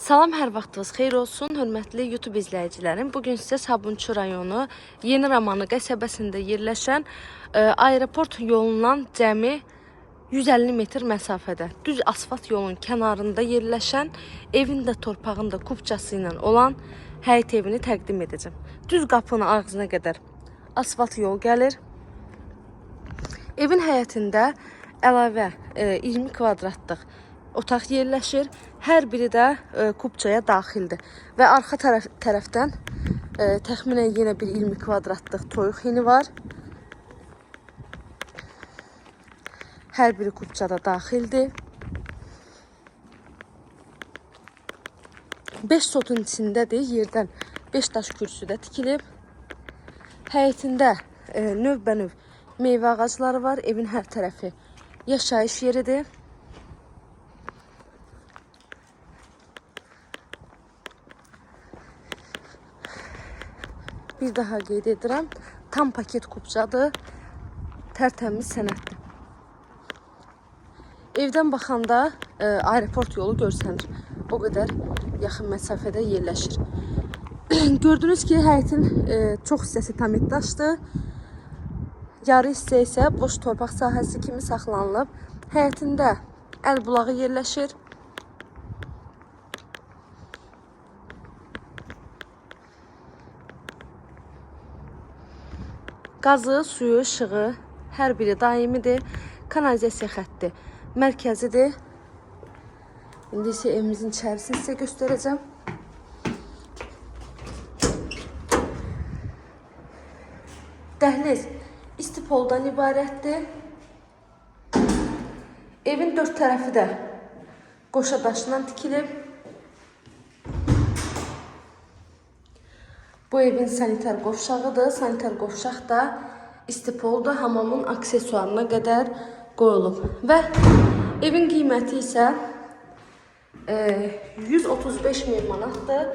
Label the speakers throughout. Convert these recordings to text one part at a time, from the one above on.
Speaker 1: Salam, hər vaxtınız xeyir olsun, hörmətli YouTube izləyicilərim. Bu gün sizə Sabunçu rayonu Yeni Ramanı qəsəbəsində yerləşən e, aeroport yolundan cəmi 150 metr məsafədə, düz asfalt yolun kənarında yerləşən, evin də torpağın da kupçası ilə olan həyət evini təqdim edəcəm. Düz qapının ağzına qədər asfalt yol gəlir. Evin həyətində əlavə e, 20 kvadratlıq otaq yerləşir. Hər biri də e, kupçaya daxildir. Və arxa tərəf tərəfdən e, təxminən yenə bir 20 kvadratlıq toyuq hini var. Hər biri kupçada daxildir. 5 sotun içindədir. Yerdən 5 daş kürsüdə tikilib. Həyətində e, növbənöv meyvə ağacları var. Evin hər tərəfi yaşayış yeridir. Bir daha qeyd edirəm. Tam paket kupçadır. Tərtəmiz sənətdir. Evdən baxanda e, aeroport yolu görsənir. O qədər yaxın məsafədə yerləşir. Gördünüz ki, həyətin e, çox hissəsi tam daşdır. Yarı hissə isə boş torpaq sahəsi kimi saxlanılıb. Həyətində əl bulağı yerləşir. Qazı, suyu, işığı hər biri daimidir. Kanalizasiya xətti mərkəzidir. İndi isə evimizin içərisini sizə göstərəcəm. Dəhliz istipoldan ibarətdir. Evin dörd tərəfi də qoşa daşından tikilib. Bu evin sanitar qovşağıdır. Sanitar qovşaq da istipolda hamamın aksesuarına qədər qoyulub. Və evin qiyməti isə e, 135 min manatdır.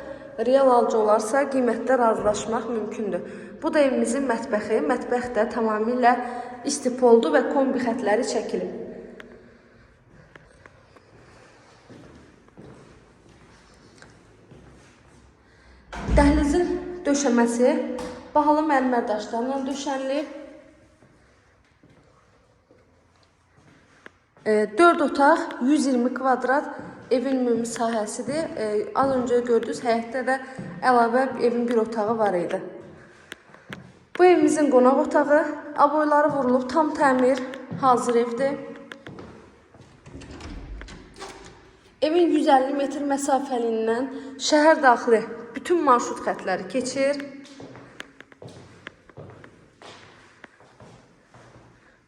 Speaker 1: Real alıcı olarsa qiymətdə razılaşmaq mümkündür. Bu da evimizin mətbəxi. Mətbəx də tamamilə istipoldu və kombi xətləri çəkilib. Döşəməsi bahalı mərmər daşlarla döşənilib. 4 otaq, 120 kvadrat evin ümumi sahəsidir. E, Az öncə gördünüz, həyətdə də əlavə evin bir otağı var idi. Bu evimizin qonaq otağı, aboyları vurulub, tam təmir, hazır evdir. Evin 150 metr məsafəlindən şəhər daxili bütün marşrut xətləri keçir.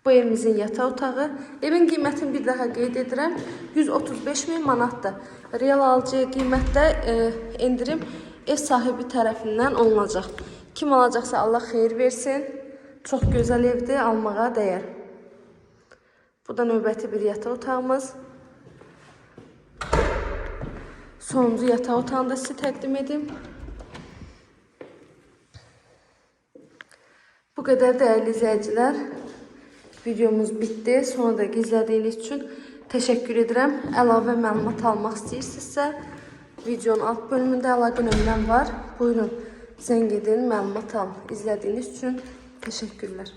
Speaker 1: Bu evimizin yataq otağı. Evin qiymətini bir daha qeyd edirəm. 135 min manatdır. Real alıcıya qiymətdə e, endirim ev sahibi tərəfindən olunacaq. Kim alacaqsa Allah xeyir versin. Çox gözəl evdir, almağa dəyər. Bu da növbəti bir yataq otağımız. Sonuncu yataq otağını da sizə təqdim edim. Bu qədər dəyərli izləyicilər. Videomuz bitdi. Sonra da izlədiyiniz üçün təşəkkür edirəm. Əlavə məlumat almaq istəyirsinizsə, videonun alt bölümündə əlaqə nömrəm var. Buyurun, zəng edin, məlumat alın. İzlədiyiniz üçün təşəkkürlər.